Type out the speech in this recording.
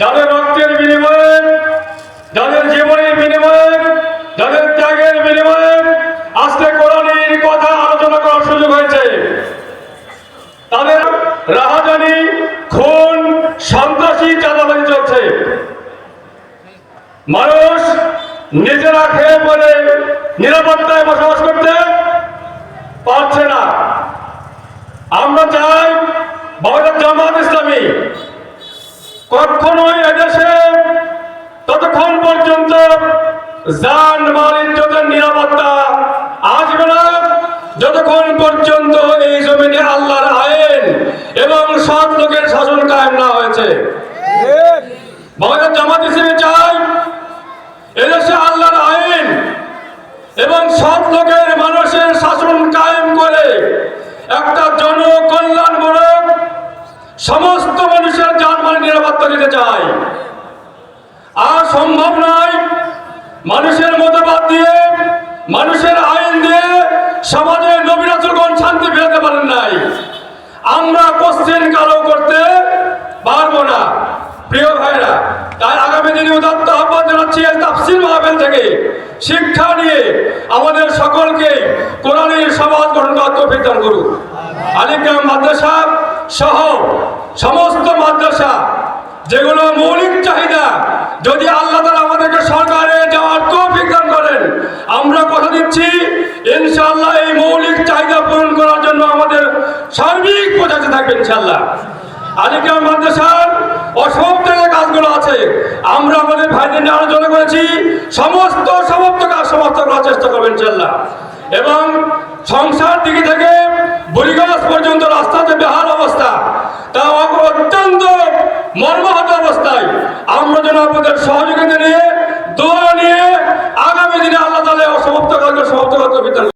যাদের রক্তের বিনিময়ে, যাদের জীবনের বিনিময়ে, যাদের ত্যাগের বিনিময়ে আজকে কোরআনের কথা আলোচনা করার সুযোগ হয়েছে, তাদের রাহাজানি, খুন, সন্ত্রাসী চাঁদাবাজি চলছে। মানুষ নিজেরা খেয়ে পরে নিরাপত্তায় বসবাস করতে পারছে না। আমরা চাই বাংলাদেশ জামাত ইসলামী কখনোই এদেশে ততক্ষণ পর্যন্ত যান মাল ইজ্জতের নিরাপত্তা আসবে না, যতক্ষণ পর্যন্ত এই জমিনে আল্লাহর আইন এবং সৎ লোকের শাসন কায়েম না হয়েছে। বাংলাদেশ জামাত হিসেবে চাই, এদেশে আল্লাহর আইন এবং সৎ লোকের মানুষের শাসন কায়েম করে একটা জনকল্যাণমূলক সমস্ত চাই আর সম্ভব নয় মানুষের মতবাদ দিয়ে, মানুষের আইন দিয়ে সমাজে নবীরাজগণ শান্তি ফেরাতে পারেন নাই। আমরা কোশ্চেন কালো করতে পারব না। প্রিয় ভাইরা, তাই আগামী দিনে উদাত্ত আহ্বান জানাচ্ছি এই তাফসির মাহফিল থেকে। শিক্ষা নিয়ে আমাদের সকলকে কোরআনের সমাজ গঠন করার তৌফিক দান করুন। আলিকাম মাদ্রাসা সহ সমস্ত মাদ্রাসা যেগুলো মৌলিক চাহিদা, যদি আল্লাহ তালা আমাদেরকে সরকারে যাওয়ার তৌফিক দান করেন, আমরা কথা দিচ্ছি, ইনশাআল্লাহ এই মৌলিক চাহিদা পূরণ করার জন্য আমাদের সার্বিক প্রচেষ্টা থাকবে ইনশাআল্লাহ। আলিকাম মাদ্রাসার অসমাপ্ত যে কাজগুলো আছে, আমরা আমাদের ভাইদের নিয়ে আলোচনা করেছি, সমস্ত সমাপ্ত কাজ সমাপ্ত করার চেষ্টা করবেন ইনশাআল্লাহ। এবং সংসার দিকে থেকে বুড়িগাছ পর্যন্ত রাস্তাতে বেহাল অবস্থা তা অত্যন্ত মর্মাহত অবস্থায় আমরা যেন আপনাদের সহযোগিতা নিয়ে দোয়া নিয়ে আগামী দিনে আল্লাহ তালে অসমাপ্ত কাজকে সমাপ্ত করতে